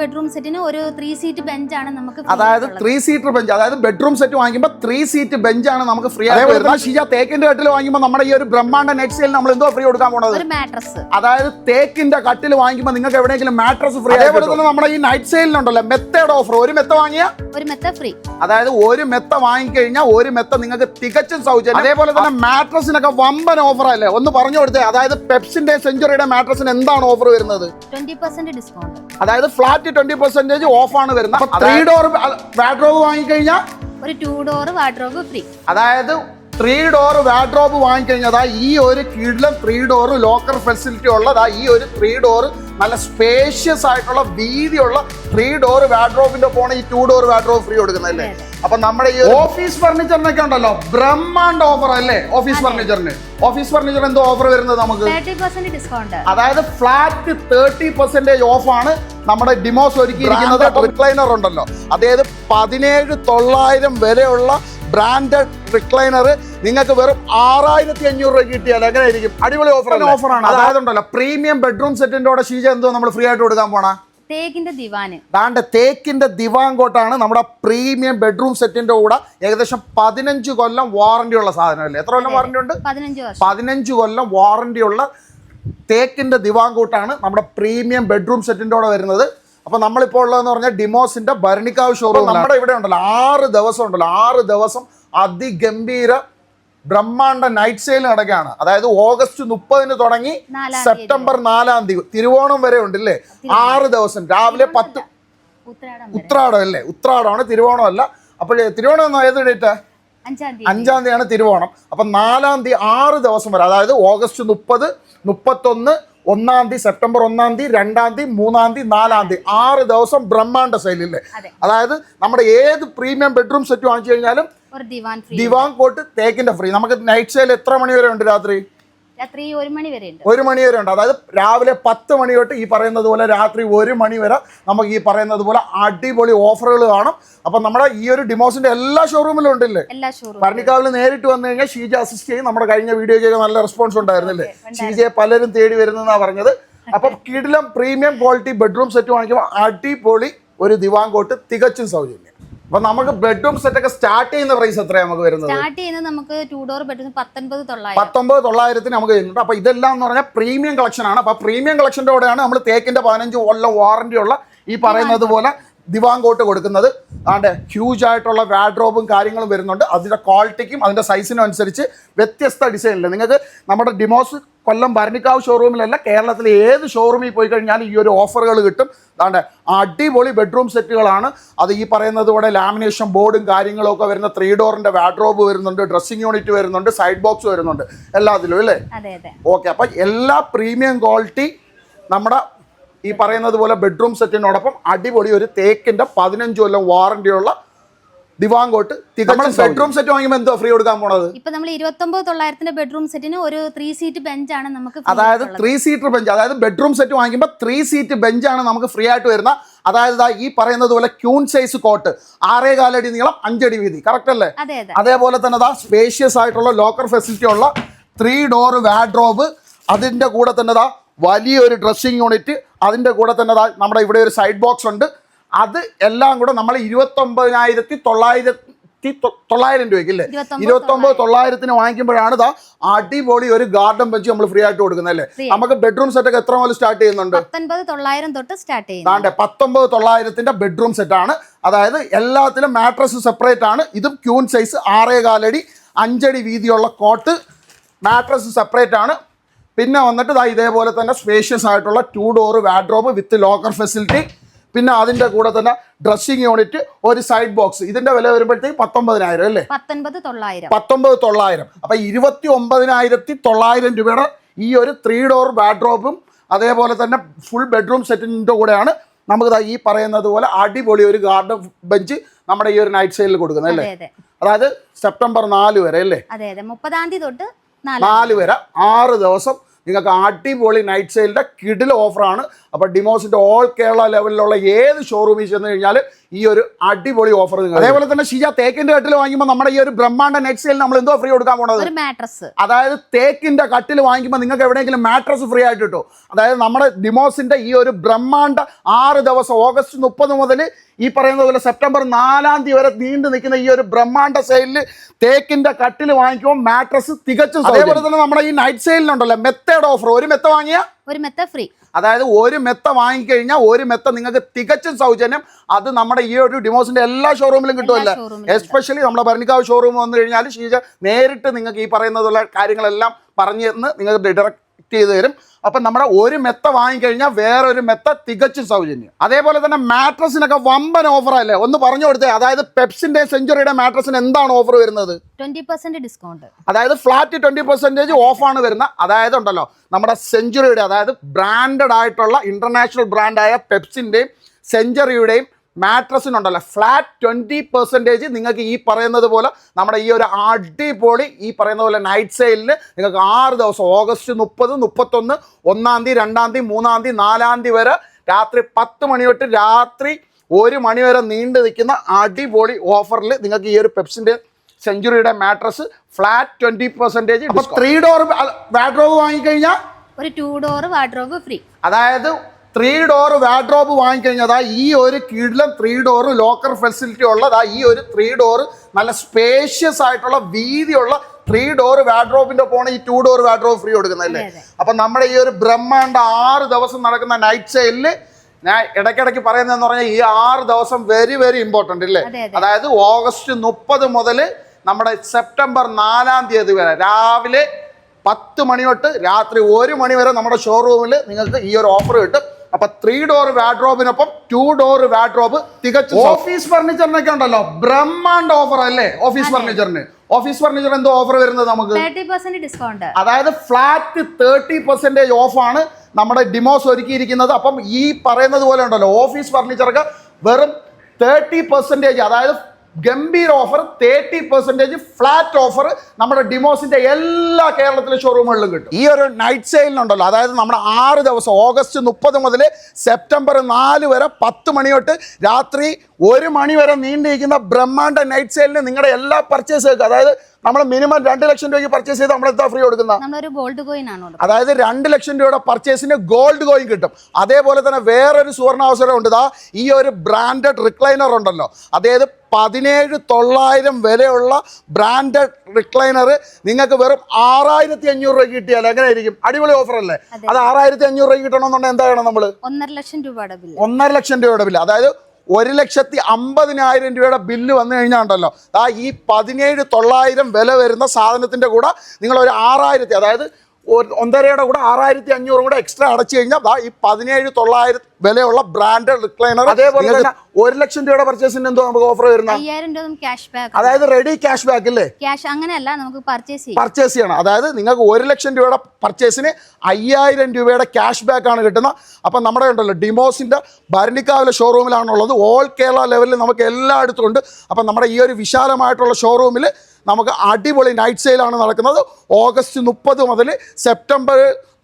Bedroom സെറ്റിന് ഒരു three seat ബെഞ്ചാണ് നമുക്ക് അതായത്. ത്രീ സീറ്റർ ബെഞ്ച് അതായത് ബെഡ്റൂം സെറ്റ് വാങ്ങിക്കുമ്പോൾ ത്രീ സീറ്റ് ബെഞ്ചാണ് നമുക്ക് ഫ്രീ ആയിട്ട് വരുന്നത്. ഷീജ തേക്കിന്റെ കട്ടിൽ വാങ്ങുമ്പോൾ നമ്മുടെ ഈ ഒരു ബ്രഹ്മാണ്ട നെറ്റ് സെയിൽ നമ്മൾ എന്തോ ഫ്രീ കൊടുക്കാൻ പോണത്? ഒരു മാട്രസ് അതായത് തേക്കിന്റെ കട്ടിൽ വാങ്ങിക്കുമ്പോൾ നിങ്ങൾക്ക് എവിടെയെങ്കിലും മാട്രസ് ഫ്രീ അതേപോലെ തന്നെ നമ്മുടെ ഈ നൈറ്റ് സെയിലിനുണ്ടല്ലോ മെത്തയുടെ ഓഫർ ഒരു മെത്ത വാങ്ങിയ? ഒരു മെത്ത ഫ്രീ അതായത് ഒരു മെത്ത വാങ്ങിക്കഴിഞ്ഞാൽ ഒരു മെത്ത നിങ്ങൾക്ക് തികച്ചും സൗജന്യം. അതേപോലെ തന്നെ മാട്രസിനൊക്കെ വമ്പൻ ഓഫർ അല്ലേ? ഒന്ന് പറഞ്ഞു കൊടുത്തേ. അതായത് പെപ്സിന്റെ സെഞ്ചുറിയുടെ മാട്രസിന് എന്താണ് ഓഫർ വരുന്നത്? ട്വന്റി പെർസെന്റ് ഡിസ്കൗണ്ട് അതായത് ഫ്ലാറ്റ് ട്വന്റി പെർസെന്റേജ് ഓഫ് ആണ് വരുന്നത്. ത്രീ ഡോർ വാഡ്രോബ് വാങ്ങിക്കഴിഞ്ഞാൽ ഒരു ടു ഡോർ വാർഡ്രോബ് ഫ്രീ അതായത് ത്രീ ഡോർ വാഡ്രോബ് വാങ്ങിക്കഴിഞ്ഞാൽ ഈ ഒരു കീഴിലും ത്രീ ഡോർ ലോക്കർ ഫെസിലിറ്റി ഉള്ളതാ ഈ ഒരു ത്രീ ഡോർ നല്ല സ്പേഷ്യസ് ആയിട്ടുള്ള വീതിയുള്ള ത്രീ ഡോർ വാഡ്രോബിന്റെ പോണ ഈ ടു ഡോർ വാഡ്രോബ് ഫ്രീ കൊടുക്കുന്നല്ലേ അപ്പൊ നമ്മുടെ ഈ ഓഫീസ് ഫർണിച്ചറിനൊക്കെ ഉണ്ടല്ലോ. ബ്രഹ്മാണ്ട് ഓഫർ അല്ലേ? ഓഫീസ് ഫർണിച്ചറിന് ഓഫീസ് ഫർണിച്ചർ എന്തോ ഓഫർ വരുന്നത് നമുക്ക്? ഡിസ്കൗണ്ട് അതായത് ഫ്ലാറ്റ് തേർട്ടി പെർസെന്റേജ് ഓഫ് ആണ് നമ്മുടെ ഡിമോസ് ഒരുക്കിയിരിക്കുന്നത്. റിക്ലൈനർ ഉണ്ടല്ലോ. അതായത് പതിനേഴ് തൊള്ളായിരം വരെയുള്ള ബ്രാൻഡഡ് റിക്ലൈനർ നിങ്ങൾക്ക് വെറും ആറായിരത്തി അഞ്ഞൂറ് രൂപ കിട്ടിയാൽ എങ്ങനെയായിരിക്കും? അടിപൊളി ഓഫർ ഓഫറാണ് അതായത് ഉണ്ടല്ലോ പ്രീമിയം ബെഡ്റൂം സെറ്റിന്റെ കൂടെ ഷീജ എന്തോ നമ്മൾ ഫ്രീ ആയിട്ട് കൊടുക്കാൻ പോണ? തേക്കിന്റെ ദിവാന്. ദാണ്ട് തേക്കിന്റെ ദിവാങ്കോട്ടാണ് നമ്മുടെ പ്രീമിയം ബെഡ്റൂം സെറ്റിന്റെ കൂടെ ഏകദേശം പതിനഞ്ച് കൊല്ലം വാറന്റി ഉള്ള സാധനം അല്ലേ? എത്ര കൊല്ലം വാറന്റി ഉണ്ട്? പതിനഞ്ച് കൊല്ലം വാറന്റി ഉള്ള തേക്കിന്റെ ദിവാങ്കൂട്ടാണ് നമ്മുടെ പ്രീമിയം ബെഡ്റൂം സെറ്റിന്റെ കൂടെ വരുന്നത്. അപ്പൊ നമ്മളിപ്പോൾ ഉള്ളതെന്ന് പറഞ്ഞാൽ ഡിമോസിന്റെ ഭരണിക്കാവ് ഷോറൂം നമ്മുടെ ഇവിടെ ഉണ്ടല്ലോ ആറ് ദിവസം ഉണ്ടല്ലോ ആറ് ദിവസം അതിഗംഭീര ബ്രഹ്മാണ്ട നൈറ്റ് സെയിൽ നടക്കുകയാണ്. അതായത് ഓഗസ്റ്റ് മുപ്പതിന് തുടങ്ങി സെപ്റ്റംബർ നാലാം തീയതി തിരുവോണം വരെ ഉണ്ടല്ലേ ആറ് ദിവസം രാവിലെ പത്ത് ഉത്രാടം അല്ലേ? ഉത്രാടമാണ് തിരുവോണം അല്ല. അപ്പോഴേ തിരുവോണം എന്നാ ഏത് ഡേറ്റ് അഞ്ചാം തീയതി. അഞ്ചാം തീയതിയാണ് തിരുവോണം. അപ്പം നാലാം തീയതി ആറ് ദിവസം വരെ അതായത് ഓഗസ്റ്റ് മുപ്പത് മുപ്പത്തൊന്ന് ഒന്നാം തീയതി സെപ്റ്റംബർ ഒന്നാം തീയതി രണ്ടാം തീയതി മൂന്നാം തീയതി നാലാം തീയതി. ആറ് ദിവസം ബ്രഹ്മാണ്ട ശൈലിയില്ലേ അതെ. അതായത് നമ്മുടെ ഏത് പ്രീമിയം ബെഡ്റൂം സെറ്റ് വാങ്ങിച്ചു കഴിഞ്ഞാലും ദിവാൻ കോട്ട് തേക്കിന്റെ ഫ്രീ നമുക്ക് നൈറ്റ് സെയിൽ എത്ര മണി വരെ ഉണ്ട് രാത്രി? രാത്രി ഒരു മണി വരെ ഉണ്ട്. ഒരു മണി വരെ ഉണ്ട്. അതായത് രാവിലെ പത്ത് മണി തൊട്ട് ഈ പറയുന്നത് പോലെ രാത്രി ഒരു മണി വരെ നമുക്ക് ഈ പറയുന്നത് പോലെ അടിപൊളി ഓഫറുകൾ കാണും. അപ്പൊ നമ്മുടെ ഈ ഒരു ഡിമോസിന്റെ എല്ലാ ഷോറൂമിലും ഉണ്ടല്ലേ? എല്ലാ ഷോറൂം ഭരണിക്കാവിൽ നേരിട്ട് വന്നു കഴിഞ്ഞാൽ ഷീജ അസിസ്റ്റ് ചെയ്യും. നമ്മുടെ കഴിഞ്ഞ വീഡിയോയ്ക്ക് നല്ല റെസ്പോൺസ് ഉണ്ടായിരുന്നില്ലേ? ഷീജയെ പലരും തേടി വരുന്നതെന്നാണ് പറഞ്ഞത്. അപ്പം കിടിലം പ്രീമിയം ക്വാളിറ്റി ബെഡ്റൂം സെറ്റ് വാങ്ങിക്കുമ്പോൾ അടിപൊളി ഒരു ദിവാങ്കോട്ട് തികച്ചും സൗജന്യം. അപ്പം നമുക്ക് ബെഡ്റൂം സെറ്റ് ഒക്കെ സ്റ്റാർട്ട് ചെയ്യുന്ന പ്രൈസ് എത്രയാണ് നമുക്ക് വരുന്നത്? സ്റ്റാർട്ട് ചെയ്യുന്നത് നമുക്ക് ടു ഡോർ ബെഡ്റൂം പത്തൊൻപത് തൊള്ളായിരം. പത്തൊമ്പത് തൊള്ളായിരത്തിന് നമുക്ക് വരുന്നുണ്ട്. അപ്പൊ ഇതെല്ലാം എന്ന് പറഞ്ഞാൽ പ്രീമിയം കളക്ഷൻ ആണ്. അപ്പൊ പ്രീമിയം കളക്ഷന്റെ കൂടെയാണ് നമ്മൾ തേക്കിന്റെ പതിനഞ്ച് കൊല്ലം വാറന്റി ഉള്ള ഈ പറയുന്നത് പോലെ ദിവാങ്കോട്ട് കൊടുക്കുന്നത്. ആണ്ട് ഹ്യൂജ് ആയിട്ടുള്ള വാഡ്രോബും കാര്യങ്ങളും വരുന്നുണ്ട്. അതിന്റെ ക്വാളിറ്റിക്കും അതിന്റെ സൈസിനും അനുസരിച്ച് വ്യത്യസ്ത ഡിസൈനിൽ നിങ്ങൾക്ക് നമ്മുടെ ഡിമോസ് കൊല്ലം ഭരണിക്കാവ് ഷോറൂമിലല്ല കേരളത്തിലെ ഏത് ഷോറൂമിൽ പോയി കഴിഞ്ഞാലും ഈ ഒരു ഓഫറുകൾ കിട്ടും. അതാണ്ട് അടിപൊളി ബെഡ്റൂം സെറ്റുകളാണ് അത് ഈ പറയുന്നത് പോലെ ലാമിനേഷൻ ബോർഡും കാര്യങ്ങളൊക്കെ വരുന്ന ത്രീ ഡോറിന്റെ വാഡ്രോബ് വരുന്നുണ്ട് ഡ്രസ്സിംഗ് യൂണിറ്റ് വരുന്നുണ്ട് സൈഡ് ബോക്സ് വരുന്നുണ്ട്. എല്ലാത്തിലും അല്ലേ? ഓക്കെ അപ്പം എല്ലാ പ്രീമിയം ക്വാളിറ്റി നമ്മുടെ ഈ പറയുന്നത് പോലെ ബെഡ്റൂം സെറ്റിനോടൊപ്പം അടിപൊളി ഒരു തേക്കിന്റെ പതിനഞ്ച് കൊല്ലം വാറണ്ടിയുള്ള ദിവാങ്കോട്ട് തികച്ചും ബെഡ്റൂം സെറ്റ് വാങ്ങിക്കുമ്പോൾ എന്തോ ഫ്രീ കൊടുക്കാൻ പോണത്? ഇപ്പൊ നമ്മൾ ഇരുപത്തൊമ്പത് തൊള്ളായിരത്തിന്റെ ബെഡ്റൂം സെറ്റിന് ഒരു ത്രീ സീറ്റ് ബെഞ്ച് ആണ് നമുക്ക് അതായത്. ത്രീ സീറ്റർ ബെഞ്ച് അതായത് ബെഡ്റൂം സെറ്റ് വാങ്ങിക്കുമ്പോൾ ത്രീ സീറ്റ് ബെഞ്ച് ആണ് നമുക്ക് ഫ്രീ ആയിട്ട് വരുന്ന. അതായത് ദാ ഈ പറയുന്നത് പോലെ ക്യൂൺ സൈസ് കോട്ട് ആറേ കാലടി നീളം അഞ്ചടി വീതി. കറക്റ്റ് അല്ലേ? അതെ അതെ. അതേപോലെ തന്നെ അതാ സ്പേഷ്യസ് ആയിട്ടുള്ള ലോക്കർ ഫെസിലിറ്റി ഉള്ള ത്രീ ഡോർ വാഡ്രോബ് അതിന്റെ കൂടെ തന്നെ ദാ വലിയൊരു ഡ്രസ്സിങ് യൂണിറ്റ് അതിന്റെ കൂടെ തന്നെ നമ്മുടെ ഇവിടെ ഒരു സൈഡ് ബോക്സ് ഉണ്ട്. അത് എല്ലാം കൂടെ നമ്മൾ ഇരുപത്തൊമ്പതിനായിരത്തി തൊള്ളായിരത്തി തൊള്ളായിരം രൂപയ്ക്ക് അല്ലേ ഇരുപത്തൊമ്പത് തൊള്ളായിരത്തിന് വാങ്ങിക്കുമ്പോഴാണ് ദാ അടിപൊളി ഒരു ഗാർഡൻ ബെഞ്ച് നമ്മൾ ഫ്രീ ആയിട്ട് കൊടുക്കുന്നത് അല്ലേ? നമുക്ക് ബെഡ്റൂം സെറ്റ് ഒക്കെ എത്ര മുതൽ സ്റ്റാർട്ട് ചെയ്യുന്നുണ്ട്? തൊള്ളായിരം തൊട്ട് സ്റ്റാർട്ട് ചെയ്യുന്നുണ്ട് പത്തൊമ്പത് തൊള്ളായിരത്തിന്റെ ബെഡ്റൂം സെറ്റ് ആണ്. അതായത് എല്ലാത്തിലും മാട്രസ് സെപ്പറേറ്റ് ആണ്. ഇതും ക്യൂൺ സൈസ് ആറേ കാലടി അഞ്ചടി വീതിയുള്ള കോട്ട് മാട്രസ് സെപ്പറേറ്റ് ആണ്. പിന്നെ വന്നിട്ട് ഇതാ ഇതേപോലെ തന്നെ സ്പേഷ്യസ് ആയിട്ടുള്ള two door wardrobe with locker facility പിന്നെ അതിന്റെ കൂടെ തന്നെ ഡ്രസ്സിംഗ് യൂണിറ്റ് ഒരു സൈഡ് ബോക്സ് ഇതിന്റെ വില വരുമ്പോഴത്തേക്ക് പത്തൊമ്പതിനായിരം അല്ലേ? പത്തൊമ്പത് തൊള്ളായിരം. അപ്പൊ ഇരുപത്തി ഒമ്പതിനായിരത്തി തൊള്ളായിരം രൂപയുടെ ഈ ഒരു ത്രീ ഡോർ വാഡ്രോബും അതേപോലെ തന്നെ ഫുൾ ബെഡ്റൂം സെറ്റിന്റെ കൂടെയാണ് നമുക്ക് ഈ പറയുന്നത് പോലെ അടിപൊളി ഒരു ഗാർഡൻ ബെഞ്ച് നമ്മുടെ ഈ ഒരു നൈറ്റ് സൈഡിൽ കൊടുക്കുന്നത് അല്ലേ? അതെ അതെ. അതായത് സെപ്റ്റംബർ നാല് വരെ അല്ലേ? മുപ്പതാം തീയതി തൊട്ട് നാല് വരെ. ആറ് ദിവസം നിങ്ങൾക്ക് അടിപൊളി നൈറ്റ് സെയിലിന്റെ കിടിൽ ഓഫറാണ് അപ്പോൾ ഡിമോസിന്റെ ഓൾ കേരള ലെവലിലുള്ള ഏത് ഷോറൂമിൽ ചെന്ന് കഴിഞ്ഞാൽ ഈ ഒരു അടിപൊളി ഓഫർ നിങ്ങൾ അതേപോലെ തന്നെ ഷീജ തേക്കിന്റെ കട്ടിൽ വാങ്ങിക്കുമ്പോൾ നമ്മുടെ ഈ ഒരു ബ്രഹ്മാണ്ട നെറ്റ് സെയിൽ നമ്മൾ എന്തോ ഫ്രീ കൊടുക്കാൻ പോണത്? ഒരു മാട്രസ് അതായത് തേക്കിന്റെ കട്ടിൽ വാങ്ങിക്കുമ്പോൾ നിങ്ങൾക്ക് എവിടെയെങ്കിലും മാട്രസ് ഫ്രീ ആയിട്ട് കിട്ടും. അതായത് നമ്മുടെ ഡിമോസിന്റെ ഈ ഒരു ബ്രഹ്മാണ്ട ആറ് ദിവസം ഓഗസ്റ്റ് മുപ്പത് മുതൽ ഈ പറയുന്ന പോലെ സെപ്റ്റംബർ നാലാം തീയതി വരെ നീണ്ടു നിൽക്കുന്ന ഈ ഒരു ബ്രഹ്മാണ്ട സെയിലിൽ തേക്കിന്റെ കട്ടിൽ വാങ്ങിക്കുമ്പോൾ മാട്രസ് തികച്ചും അതേപോലെ തന്നെ നമ്മുടെ ഈ നൈറ്റ് സെയിലിനുണ്ടല്ലോ മെത്തയുടെ ഓഫർ ഒരു മെത്ത വാങ്ങിയ? ഒരു മെത്ത ഫ്രീ അതായത് ഒരു മെത്ത വാങ്ങിക്കഴിഞ്ഞാൽ ഒരു മെത്ത നിങ്ങൾക്ക് തികച്ചും സൗജന്യം. അത് നമ്മുടെ ഈ ഒരു ഡിമോസിന്റെ എല്ലാ ഷോറൂമിലും കിട്ടുമല്ലേ? എസ്പെഷ്യലി നമ്മുടെ ഭരണിക്കാവ് ഷോറൂം വന്നു കഴിഞ്ഞാൽ ഷീജ നേരിട്ട് നിങ്ങൾക്ക് ഈ പറയുന്നതുള്ള കാര്യങ്ങളെല്ലാം പറഞ്ഞു തന്ന് നിങ്ങൾക്ക് ഡയറക്റ്റ് ചെയ്ത് തരും. അപ്പം നമ്മുടെ ഒരു മെത്ത വാങ്ങിക്കഴിഞ്ഞാൽ വേറൊരു മെത്ത തികച്ചും സൗജന്യം. അതേപോലെ തന്നെ മാട്രസിനൊക്കെ വമ്പൻ ഓഫറല്ലേ ഒന്ന് പറഞ്ഞു കൊടുത്തേ. അതായത് പെപ്സിന്റെ സെഞ്ചുറിയുടെ മാട്രസിന് എന്താണ് ഓഫർ വരുന്നത്? ട്വന്റി പെർസെന്റ് ഡിസ്കൗണ്ട് അതായത് ഫ്ലാറ്റ് ട്വന്റി പെർസെന്റേജ് ഓഫാണ് വരുന്നത് അതായത് ഉണ്ടല്ലോ നമ്മുടെ സെഞ്ചുറിയുടെ അതായത് ബ്രാൻഡഡ് ആയിട്ടുള്ള ഇന്റർനാഷണൽ ബ്രാൻഡായ പെപ്സിന്റെയും സെഞ്ചുറിയുടെയും മാട്രസിനുണ്ടല്ലോ. ഫ്ലാറ്റ് ട്വന്റി പെർസെന്റേജ് നിങ്ങൾക്ക് ഈ പറയുന്നത് പോലെ നമ്മുടെ ഈ ഒരു അടിപൊളി ഈ പറയുന്ന പോലെ നൈറ്റ് സെയിലിൽ നിങ്ങൾക്ക് ആറ് ദിവസം ഓഗസ്റ്റ് മുപ്പത് മുപ്പത്തൊന്ന് ഒന്നാം തീയതി രണ്ടാം തീയതി മൂന്നാം തീയതി നാലാം തീയതി വരെ രാത്രി പത്ത് മണി തൊട്ട് രാത്രി ഒരു മണി വരെ നീണ്ടു നിൽക്കുന്ന അടിപൊളി ഓഫറിൽ നിങ്ങൾക്ക് ഈ ഒരു പെപ്സിന്റെ സെഞ്ചുറിയുടെ mattress flat twenty percentage three door wardrobe വാങ്ങിക്കഴിഞ്ഞാൽ ഒരു ടു ഡോർ വാർഡ്രോബ് ഫ്രീ അതായത് ത്രീ ഡോർ വാഡ്രോബ് വാങ്ങിക്കഴിഞ്ഞാൽ ഈ ഒരു കീഴിലും ത്രീ ഡോർ ലോക്കർ ഫെസിലിറ്റി ഉള്ളതാ ഈ ഒരു ത്രീ ഡോർ നല്ല സ്പേഷ്യസ് ആയിട്ടുള്ള വീതിയുള്ള ത്രീ ഡോർ വാഡ്രോബിന്റെ ഒപ്പമാണ് ഈ ടു ഡോർ വാഡ്രോബ് ഫ്രീ കൊടുക്കുന്നതല്ലേ? അപ്പൊ നമ്മുടെ ഈ ഒരു ബ്രഹ്മാണ്ട ആറ് ദിവസം നടക്കുന്ന നൈറ്റ് സെയിലിൽ ഞാൻ ഇടയ്ക്കിടയ്ക്ക് പറയുന്നതെന്ന് പറഞ്ഞാൽ ഈ ആറ് ദിവസം വെരി വെരി ഇമ്പോർട്ടന്റ് അല്ലേ അതെ, അതെ. അതായത് ഓഗസ്റ്റ് മുപ്പത് മുതൽ നമ്മുടെ സെപ്റ്റംബർ നാലാം തീയതി വരെ രാവിലെ പത്ത് മണി തൊട്ട് രാത്രി ഒരു മണി വരെ നമ്മുടെ ഷോറൂമിൽ നിങ്ങൾക്ക് ഈ ഒരു ഓഫർ കിട്ടും. അപ്പൊ ത്രീ ഡോർ വാഡ്രോബിനൊപ്പം ടു ഡോർ വാഡ്രോബ് തികച്ചും ഓഫീസ് ഫർണിച്ചറിനൊക്കെ ഉണ്ടല്ലോ. ബ്രഹ്മാണ്ട് ഓഫർ അല്ലേ? ഓഫീസ് ഫർണിച്ചറിന് ഓഫീസ് ഫർണിച്ചർ എന്തോ ഓഫർ വരുന്നത് നമുക്ക്? ഡിസ്കൗണ്ട് അതായത് ഫ്ലാറ്റ് തേർട്ടി ഓഫ് ആണ് നമ്മുടെ ഡിമോസ് ഒരുക്കിയിരിക്കുന്നത്. അപ്പം ഈ പറയുന്നത് പോലെ ഉണ്ടല്ലോ ഓഫീസ് ഫർണിച്ചർക്ക് വെറും തേർട്ടി പെർസെന്റേജ് അതായത് ഗംഭീര offer thirty percentage flat offer നമ്മുടെ ഡിമോസിന്റെ എല്ലാ കേരളത്തിലെ ഷോറൂമുകളിലും കിട്ടും. ഈ ഒരു നൈറ്റ് സെയിലിനുണ്ടല്ലോ അതായത് നമ്മുടെ ആറ് ദിവസം ഓഗസ്റ്റ് മുപ്പത് മുതൽ സെപ്റ്റംബർ നാല് വരെ പത്ത് മണി തൊട്ട് രാത്രി ഒരു മണി വരെ നീണ്ടിരിക്കുന്ന ബ്രഹ്മാണ്ട നൈറ്റ് സെയിലിന് നിങ്ങളുടെ എല്ലാ പർച്ചേസ് അതായത് നമ്മൾ മിനിമം രണ്ട് ലക്ഷം രൂപയ്ക്ക് പർച്ചേസ് ചെയ്ത് നമ്മൾ എന്താ ഫ്രീ കൊടുക്കുന്ന ഗോൾഡ് കോയിൻ ആണ്. അതായത് രണ്ട് ലക്ഷം രൂപയുടെ പർച്ചേസിന് ഗോൾഡ് കോയിൻ കിട്ടും. അതേപോലെ തന്നെ വേറൊരു സുവർണാവസരം ഉണ്ട്. ദാ ഈ ഒരു ബ്രാൻഡഡ് റിക്ലൈനർ ഉണ്ടല്ലോ. അതായത് പതിനേഴ് തൊള്ളായിരം വിലയുള്ള ബ്രാൻഡഡ് റിക്ലൈനർ നിങ്ങൾക്ക് വെറും ആറായിരത്തി അഞ്ഞൂറ് രൂപ കിട്ടിയാൽ എങ്ങനെയായിരിക്കും? അടിപൊളി ഓഫർ അല്ലേ? അത്. ആറായിരത്തി അഞ്ഞൂറ് രൂപ കിട്ടണമെന്നുണ്ടെങ്കിൽ എന്താ വേണം നമ്മൾ ഒന്നര ലക്ഷം രൂപയുടെ ബില്ല് ഒന്നര ലക്ഷം രൂപയുടെ ബില്ല് അതായത് ഒരു ലക്ഷത്തി അമ്പതിനായിരം രൂപയുടെ ബില്ല് വന്നു കഴിഞ്ഞാൽ ഉണ്ടല്ലോ ആ ഈ പതിനേഴ് തൊള്ളായിരം വില വരുന്ന സാധനത്തിന്റെ കൂടെ നിങ്ങൾ ഒരു ആറായിരത്തി അതായത് ഒന്നരയുടെ കൂടെ ആറായിരത്തി അഞ്ഞൂറും കൂടെ എക്സ്ട്രാ അടച്ചു കഴിഞ്ഞാൽ ഈ പതിനേഴ് തൊള്ളായിരം വിലയുള്ള ബ്രാൻഡഡ് റിക്ലൈനർ അതേപോലെ തന്നെ ഒരു ലക്ഷം രൂപയുടെ പർച്ചേസിന് എന്തോ നമുക്ക് ഓഫർ വരുന്ന? അയ്യായിരം രൂപ ക്യാഷ് ബാക്ക് അതായത് റെഡി ക്യാഷ് ബാക്ക് അല്ലേ ക്യാഷ് അങ്ങനെയല്ല നമുക്ക് പർച്ചേസ് പർച്ചേസ് ചെയ്യണം. അതായത് നിങ്ങൾക്ക് ഒരു ലക്ഷം രൂപയുടെ പർച്ചേസിന് അയ്യായിരം രൂപയുടെ ക്യാഷ് ബാക്ക് ആണ് കിട്ടുന്നത്. അപ്പം നമ്മുടെ ഉണ്ടല്ലോ ഡിമോസിന്റെ ഭരണിക്കാവിലെ ഷോറൂമിലാണുള്ളത് ഓൾ കേരള ലെവലിൽ നമുക്ക് എല്ലായിടത്തും ഉണ്ട്. അപ്പം നമ്മുടെ ഈ ഒരു വിശാലമായിട്ടുള്ള ഷോറൂമിൽ നമുക്ക് അടിപൊളി നൈറ്റ് സെയിലാണ് നടക്കുന്നത്. ഓഗസ്റ്റ് മുപ്പത് മുതൽ സെപ്റ്റംബർ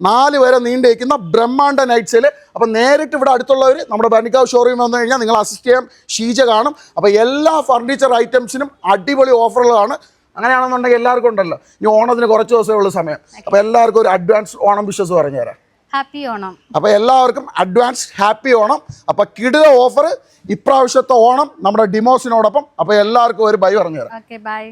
നാല് വരെ നീണ്ടിരിക്കുന്ന ബ്രഹ്മാണ്ട നൈറ്റ് സെയിൽ അപ്പം നേരിട്ട് ഇവിടെ അടുത്തുള്ളവർ നമ്മുടെ ബനിക്കാവ് ഷോറൂമിൽ വന്നു കഴിഞ്ഞാൽ നിങ്ങൾ അസിസ്റ്റ് ചെയ്യാം. ഷീജ കാണും. അപ്പോൾ എല്ലാ ഫർണിച്ചർ ഐറ്റംസിനും അടിപൊളി ഓഫറുകളാണ് അങ്ങനെയാണെന്നുണ്ടെങ്കിൽ എല്ലാവർക്കും ഉണ്ടല്ലോ. ഈ ഓണത്തിന് കുറച്ച് ദിവസമേ ഉള്ളൂ സമയം. അപ്പോൾ എല്ലാവർക്കും ഒരു അഡ്വാൻസ് ഓണം വിഷസ് പറഞ്ഞുതരാം ഹാപ്പി ഓണം. അപ്പോൾ എല്ലാവർക്കും അഡ്വാൻസ് ഹാപ്പി ഓണം. അപ്പോൾ കിടുക ഓഫർ ഇപ്രാവശ്യത്തെ ഓണം നമ്മുടെ ഡിമോസിനോടൊപ്പം. അപ്പോൾ എല്ലാവർക്കും ഒരു ബൈ പറഞ്ഞുതരാം ഓക്കെ ബൈ